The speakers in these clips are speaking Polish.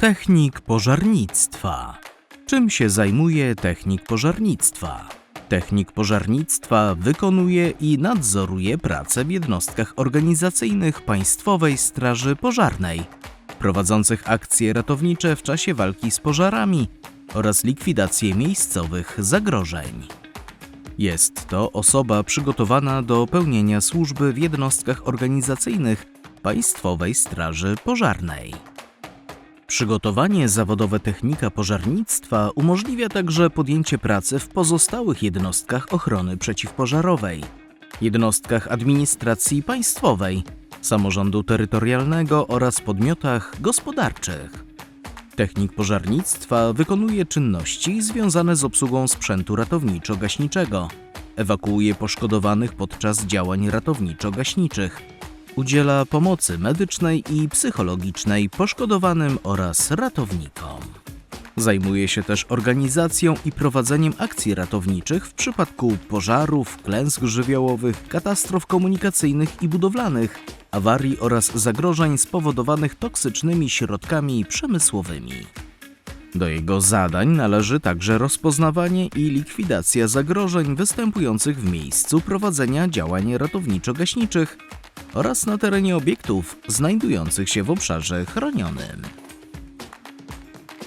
Technik pożarnictwa. Czym się zajmuje technik pożarnictwa? Technik pożarnictwa wykonuje i nadzoruje pracę w jednostkach organizacyjnych Państwowej Straży Pożarnej, prowadzących akcje ratownicze w czasie walki z pożarami oraz likwidację miejscowych zagrożeń. Jest to osoba przygotowana do pełnienia służby w jednostkach organizacyjnych Państwowej Straży Pożarnej. Przygotowanie zawodowe technika pożarnictwa umożliwia także podjęcie pracy w pozostałych jednostkach ochrony przeciwpożarowej, jednostkach administracji państwowej, samorządu terytorialnego oraz podmiotach gospodarczych. Technik pożarnictwa wykonuje czynności związane z obsługą sprzętu ratowniczo-gaśniczego, ewakuuje poszkodowanych podczas działań ratowniczo-gaśniczych, udziela pomocy medycznej i psychologicznej poszkodowanym oraz ratownikom. Zajmuje się też organizacją i prowadzeniem akcji ratowniczych w przypadku pożarów, klęsk żywiołowych, katastrof komunikacyjnych i budowlanych, awarii oraz zagrożeń spowodowanych toksycznymi środkami przemysłowymi. Do jego zadań należy także rozpoznawanie i likwidacja zagrożeń występujących w miejscu prowadzenia działań ratowniczo-gaśniczych oraz na terenie obiektów znajdujących się w obszarze chronionym.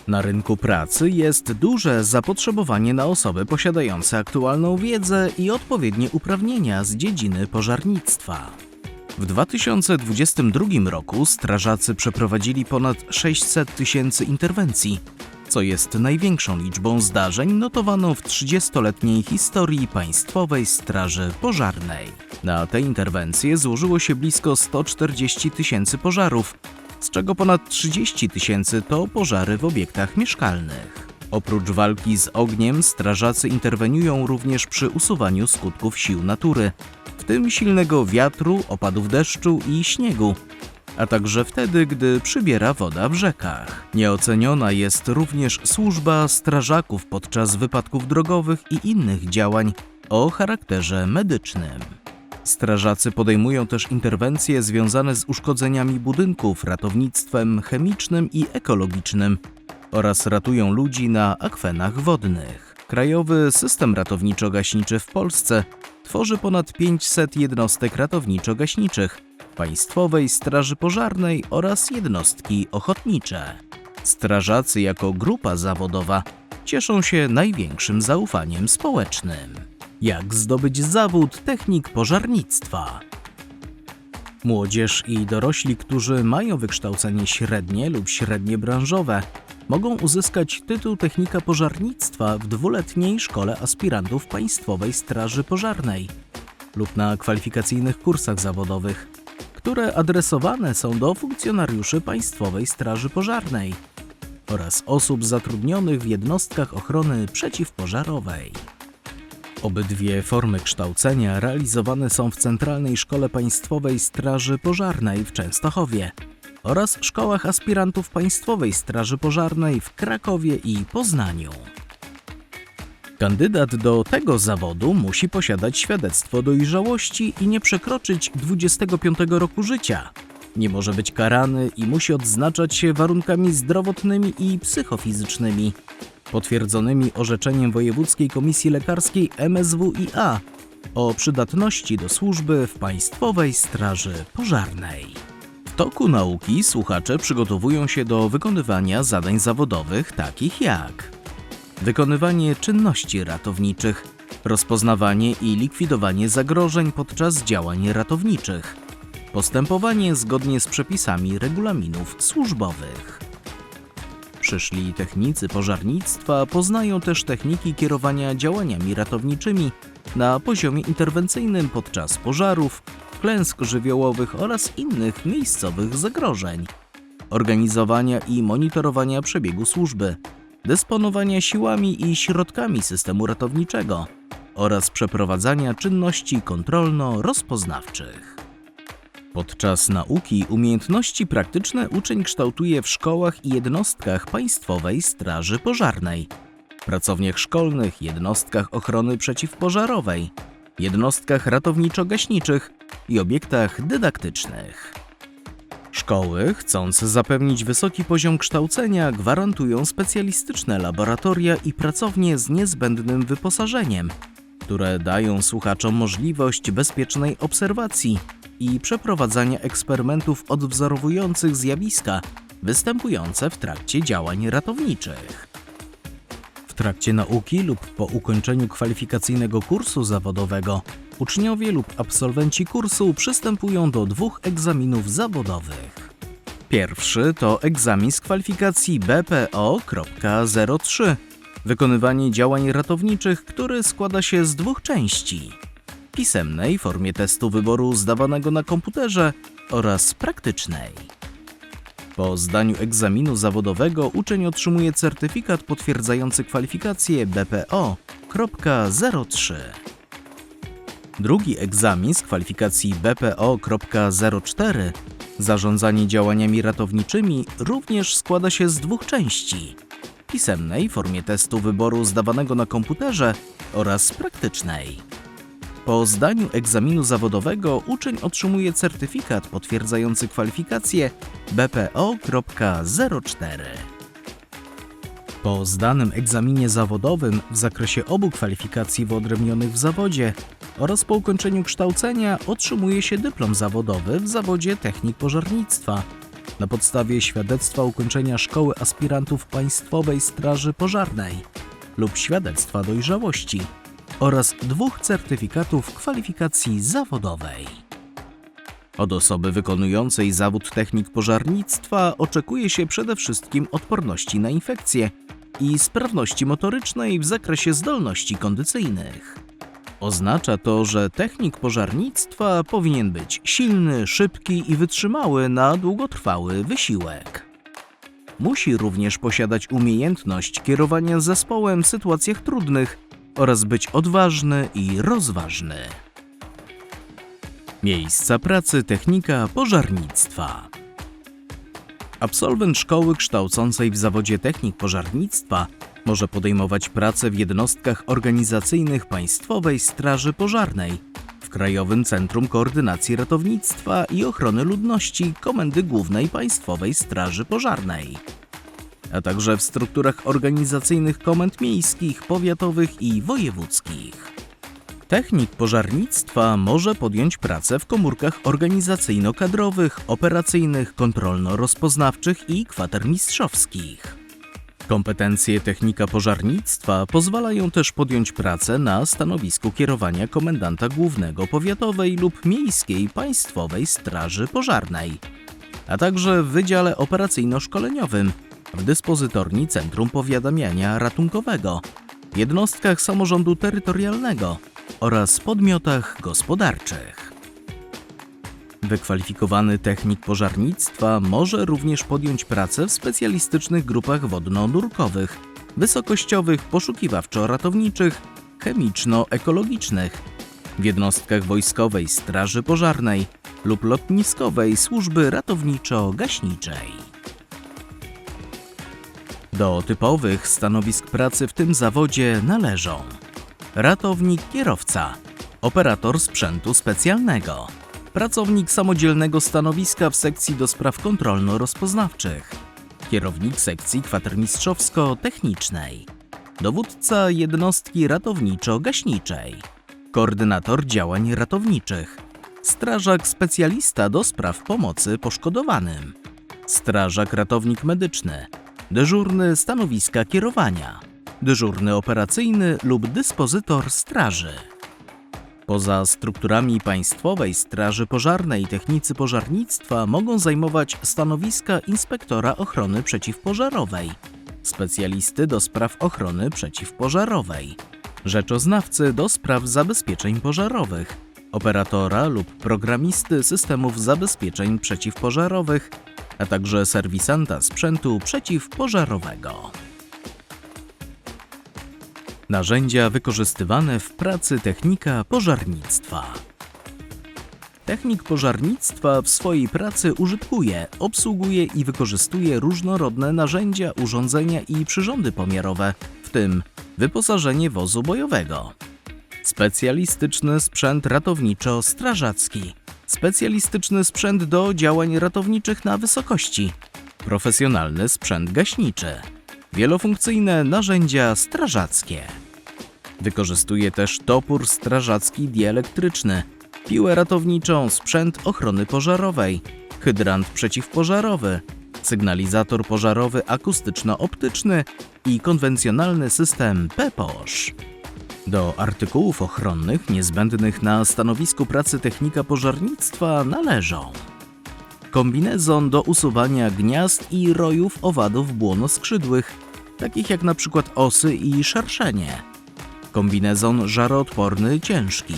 Na rynku pracy jest duże zapotrzebowanie na osoby posiadające aktualną wiedzę i odpowiednie uprawnienia z dziedziny pożarnictwa. W 2022 roku strażacy przeprowadzili ponad 600 tysięcy interwencji, co jest największą liczbą zdarzeń notowaną w 30-letniej historii Państwowej Straży Pożarnej. Na te interwencje złożyło się blisko 140 tysięcy pożarów, z czego ponad 30 tysięcy to pożary w obiektach mieszkalnych. Oprócz walki z ogniem, strażacy interweniują również przy usuwaniu skutków sił natury, w tym silnego wiatru, opadów deszczu i śniegu, a także wtedy, gdy przybiera woda w rzekach. Nieoceniona jest również służba strażaków podczas wypadków drogowych i innych działań o charakterze medycznym. Strażacy podejmują też interwencje związane z uszkodzeniami budynków, ratownictwem chemicznym i ekologicznym oraz ratują ludzi na akwenach wodnych. Krajowy System Ratowniczo-Gaśniczy w Polsce tworzy ponad 500 jednostek ratowniczo-gaśniczych, Państwowej Straży Pożarnej oraz jednostki ochotnicze. Strażacy jako grupa zawodowa cieszą się największym zaufaniem społecznym. Jak zdobyć zawód technik pożarnictwa? Młodzież i dorośli, którzy mają wykształcenie średnie lub średnie branżowe, mogą uzyskać tytuł technika pożarnictwa w dwuletniej szkole aspirantów Państwowej Straży Pożarnej lub na kwalifikacyjnych kursach zawodowych, które adresowane są do funkcjonariuszy Państwowej Straży Pożarnej oraz osób zatrudnionych w jednostkach ochrony przeciwpożarowej. Obydwie formy kształcenia realizowane są w Centralnej Szkole Państwowej Straży Pożarnej w Częstochowie oraz szkołach aspirantów Państwowej Straży Pożarnej w Krakowie i Poznaniu. Kandydat do tego zawodu musi posiadać świadectwo dojrzałości i nie przekroczyć 25 roku życia. Nie może być karany i musi odznaczać się warunkami zdrowotnymi i psychofizycznymi, potwierdzonymi orzeczeniem Wojewódzkiej Komisji Lekarskiej MSWiA o przydatności do służby w Państwowej Straży Pożarnej. W toku nauki słuchacze przygotowują się do wykonywania zadań zawodowych takich jak wykonywanie czynności ratowniczych, rozpoznawanie i likwidowanie zagrożeń podczas działań ratowniczych, postępowanie zgodnie z przepisami regulaminów służbowych. Przyszli technicy pożarnictwa poznają też techniki kierowania działaniami ratowniczymi na poziomie interwencyjnym podczas pożarów, klęsk żywiołowych oraz innych miejscowych zagrożeń, organizowania i monitorowania przebiegu służby, dysponowania siłami i środkami systemu ratowniczego oraz przeprowadzania czynności kontrolno-rozpoznawczych. Podczas nauki umiejętności praktyczne uczeń kształtuje w szkołach i jednostkach Państwowej Straży Pożarnej, pracowniach szkolnych, jednostkach ochrony przeciwpożarowej, jednostkach ratowniczo-gaśniczych i obiektach dydaktycznych. Szkoły, chcąc zapewnić wysoki poziom kształcenia, gwarantują specjalistyczne laboratoria i pracownie z niezbędnym wyposażeniem, które dają słuchaczom możliwość bezpiecznej obserwacji i przeprowadzania eksperymentów odwzorowujących zjawiska występujące w trakcie działań ratowniczych. W trakcie nauki lub po ukończeniu kwalifikacyjnego kursu zawodowego uczniowie lub absolwenci kursu przystępują do dwóch egzaminów zawodowych. Pierwszy to egzamin z kwalifikacji BPO.03 wykonywanie działań ratowniczych, który składa się z dwóch części: pisemnej w formie testu wyboru zdawanego na komputerze oraz praktycznej. Po zdaniu egzaminu zawodowego uczeń otrzymuje certyfikat potwierdzający kwalifikację BPO.03. Drugi egzamin z kwalifikacji BPO.04 zarządzanie działaniami ratowniczymi również składa się z dwóch części: pisemnej w formie testu wyboru zdawanego na komputerze oraz praktycznej. Po zdaniu egzaminu zawodowego uczeń otrzymuje certyfikat potwierdzający kwalifikację BPO.04. Po zdanym egzaminie zawodowym w zakresie obu kwalifikacji wyodrębnionych w zawodzie oraz po ukończeniu kształcenia otrzymuje się dyplom zawodowy w zawodzie technik pożarnictwa na podstawie świadectwa ukończenia szkoły aspirantów Państwowej Straży Pożarnej lub świadectwa dojrzałości oraz dwóch certyfikatów kwalifikacji zawodowej. Od osoby wykonującej zawód technik pożarnictwa oczekuje się przede wszystkim odporności na infekcje i sprawności motorycznej w zakresie zdolności kondycyjnych. Oznacza to, że technik pożarnictwa powinien być silny, szybki i wytrzymały na długotrwały wysiłek. Musi również posiadać umiejętność kierowania zespołem w sytuacjach trudnych oraz być odważny i rozważny. Miejsca pracy technika pożarnictwa. Absolwent szkoły kształcącej w zawodzie technik pożarnictwa może podejmować pracę w jednostkach organizacyjnych Państwowej Straży Pożarnej, w Krajowym Centrum Koordynacji Ratownictwa i Ochrony Ludności Komendy Głównej Państwowej Straży Pożarnej, a także w strukturach organizacyjnych komend miejskich, powiatowych i wojewódzkich. Technik pożarnictwa może podjąć pracę w komórkach organizacyjno-kadrowych, operacyjnych, kontrolno-rozpoznawczych i kwatermistrzowskich. Kompetencje technika pożarnictwa pozwalają też podjąć pracę na stanowisku kierowania komendanta głównego powiatowej lub miejskiej państwowej straży pożarnej, a także w Wydziale Operacyjno-Szkoleniowym w dyspozytorni Centrum Powiadamiania Ratunkowego, jednostkach samorządu terytorialnego oraz podmiotach gospodarczych. Wykwalifikowany technik pożarnictwa może również podjąć pracę w specjalistycznych grupach wodno-nurkowych, wysokościowych, poszukiwawczo-ratowniczych, chemiczno-ekologicznych, w jednostkach wojskowej Straży Pożarnej lub lotniskowej Służby Ratowniczo-Gaśniczej. Do typowych stanowisk pracy w tym zawodzie należą ratownik kierowca, operator sprzętu specjalnego, pracownik samodzielnego stanowiska w sekcji do spraw kontrolno-rozpoznawczych, kierownik sekcji kwatermistrzowsko-technicznej, dowódca jednostki ratowniczo-gaśniczej, koordynator działań ratowniczych, strażak specjalista do spraw pomocy poszkodowanym, strażak ratownik medyczny, dyżurny stanowiska kierowania, dyżurny operacyjny lub dyspozytor straży. Poza strukturami Państwowej Straży Pożarnej technicy pożarnictwa mogą zajmować stanowiska inspektora ochrony przeciwpożarowej, specjalisty do spraw ochrony przeciwpożarowej, rzeczoznawcy do spraw zabezpieczeń pożarowych, operatora lub programisty systemów zabezpieczeń przeciwpożarowych, a także serwisanta sprzętu przeciwpożarowego. Narzędzia wykorzystywane w pracy technika pożarnictwa. Technik pożarnictwa w swojej pracy użytkuje, obsługuje i wykorzystuje różnorodne narzędzia, urządzenia i przyrządy pomiarowe, w tym wyposażenie wozu bojowego, specjalistyczny sprzęt ratowniczo-strażacki, specjalistyczny sprzęt do działań ratowniczych na wysokości, profesjonalny sprzęt gaśniczy, wielofunkcyjne narzędzia strażackie. Wykorzystuje też topór strażacki dielektryczny, piłę ratowniczą, sprzęt ochrony pożarowej, hydrant przeciwpożarowy, sygnalizator pożarowy akustyczno-optyczny i konwencjonalny system PEPOSZ. Do artykułów ochronnych niezbędnych na stanowisku pracy technika pożarnictwa należą kombinezon do usuwania gniazd i rojów owadów błonoskrzydłych, takich jak przykład osy i szerszenie, kombinezon żaroodporny ciężki,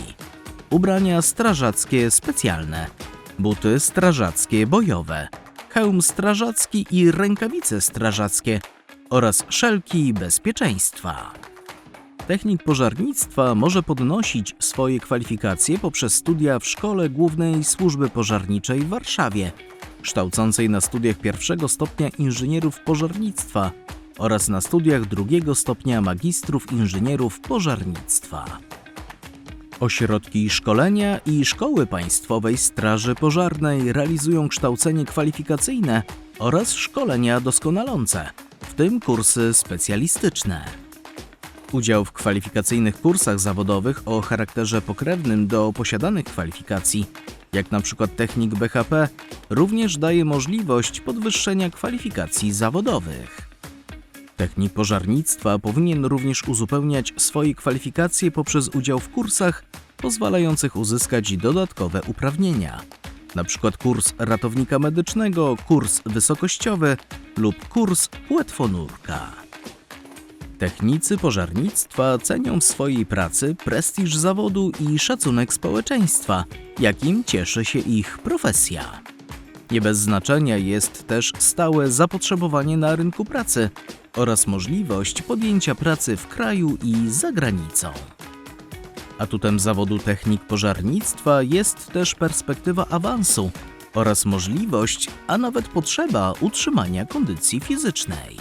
ubrania strażackie specjalne, buty strażackie bojowe, hełm strażacki i rękawice strażackie. Oraz szelki bezpieczeństwa. Technik pożarnictwa może podnosić swoje kwalifikacje poprzez studia w Szkole Głównej Służby Pożarniczej w Warszawie, kształcącej na studiach pierwszego stopnia inżynierów pożarnictwa oraz na studiach drugiego stopnia magistrów inżynierów pożarnictwa. Ośrodki szkolenia i Szkoły Państwowej Straży Pożarnej realizują kształcenie kwalifikacyjne oraz szkolenia doskonalące, w tym kursy specjalistyczne. Udział w kwalifikacyjnych kursach zawodowych o charakterze pokrewnym do posiadanych kwalifikacji, jak przykład technik BHP, również daje możliwość podwyższenia kwalifikacji zawodowych. Technik pożarnictwa powinien również uzupełniać swoje kwalifikacje poprzez udział w kursach pozwalających uzyskać dodatkowe uprawnienia, np. kurs ratownika medycznego, kurs wysokościowy lub kurs płetwonurka. Technicy pożarnictwa cenią w swojej pracy prestiż zawodu i szacunek społeczeństwa, jakim cieszy się ich profesja. Nie bez znaczenia jest też stałe zapotrzebowanie na rynku pracy oraz możliwość podjęcia pracy w kraju i za granicą. Atutem zawodu technik pożarnictwa jest też perspektywa awansu oraz możliwość, a nawet potrzeba utrzymania kondycji fizycznej.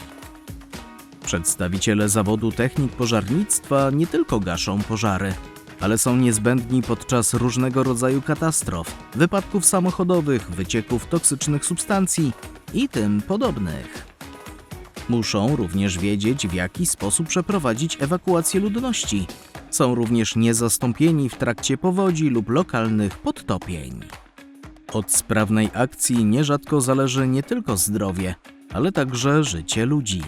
Przedstawiciele zawodu technik pożarnictwa nie tylko gaszą pożary, ale są niezbędni podczas różnego rodzaju katastrof, wypadków samochodowych, wycieków toksycznych substancji i tym podobnych. Muszą również wiedzieć, w jaki sposób przeprowadzić ewakuację ludności. Są również niezastąpieni w trakcie powodzi lub lokalnych podtopień. Od sprawnej akcji nierzadko zależy nie tylko zdrowie, ale także życie ludzi.